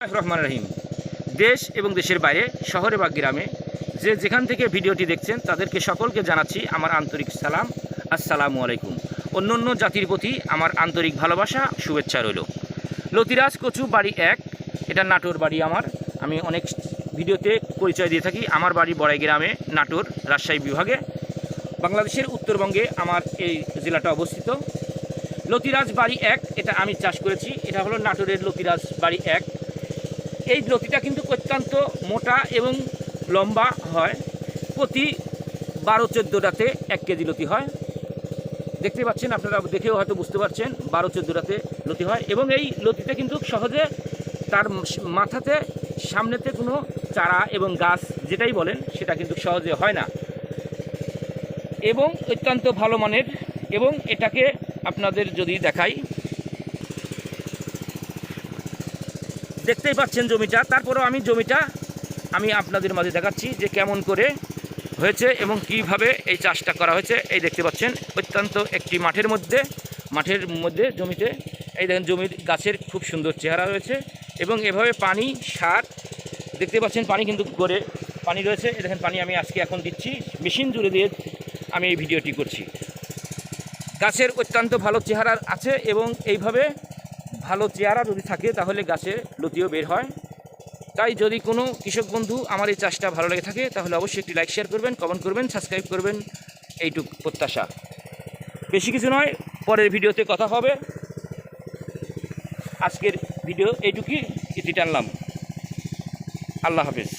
রহমান রহিম। দেশ এবং দেশের বাইরে, শহরে বা গ্রামে, যে যেখান থেকে ভিডিওটি দেখছেন, তাদেরকে সকলকে জানাচ্ছি আমার আন্তরিক সালাম। আসসালামু আলাইকুম। অন্য অন্য জাতির প্রতি আমার আন্তরিক ভালোবাসা, শুভেচ্ছা রইল। লতিরাজ কচু বাড়ি এক, এটা নাটোর বাড়ি আমার। আমি অনেক ভিডিওতে পরিচয় দিয়ে থাকি। আমার বাড়ি বড়াই গ্রামে, নাটোর, রাজশাহী বিভাগে। বাংলাদেশের উত্তরবঙ্গে আমার এই জেলাটা অবস্থিত। লতিরাজ বাড়ি এক, এটা আমি চাষ করেছি। এটা হলো নাটোরের লতিরাজ বাড়ি এক। এই লতিটা কিন্তু অত্যন্ত মোটা এবং লম্বা হয়। প্রতি বারো চোদ্দোটাতে এক কেজি লতি হয়। দেখতে পাচ্ছেন, আপনারা দেখেও হয়তো বুঝতে পারছেন, বারো চোদ্দোটাতে লতি হয় এবং এই লতিটা কিন্তু সহজে তার মাথাতে, সামনেতে কোনো চারা এবং গাছ যেটাই বলেন, সেটা কিন্তু সহজে হয় না। এবং অত্যন্ত ভালো মানের এবং এটাকে আপনাদের যদি দেখাই দেখতেই পাচ্ছেন জমিটা। তারপরেও আমি জমিটা আমি আপনাদের মাঝে দেখাচ্ছি যে কেমন করে হয়েছে এবং কীভাবে এই চাষটা করা হয়েছে। এই দেখতে পাচ্ছেন, অত্যন্ত একটি মাঠের মধ্যে মাঠের মধ্যে জমিতে, এই দেখেন জমির গাছের খুব সুন্দর চেহারা রয়েছে এবং এভাবে পানি, সার, দেখতে পাচ্ছেন পানি কিন্তু করে পানি রয়েছে। এই দেখেন পানি আমি আজকে এখন দিচ্ছি, মেশিন জুড়ে দিয়ে আমি এই ভিডিওটি করছি। গাছের অত্যন্ত ভালো চেহারা আছে এবং এইভাবে ভালো চেয়ারা যদি থাকে, তাহলে গাছে লতিও বের হয়। তাই যদি কোনো কৃষক বন্ধু আমার এই চাষটা ভালো লেগে থাকে, তাহলে অবশ্যই একটি লাইক শেয়ার করবেন কমেন্ট করবেন সাবস্ক্রাইব করবেন। এইটুক প্রত্যাশা। বেশি কিছু নয়, পরের ভিডিওতে কথা হবে। আজকের ভিডিও এইটুকুই ইতি টানলাম। আল্লাহ হাফেজ।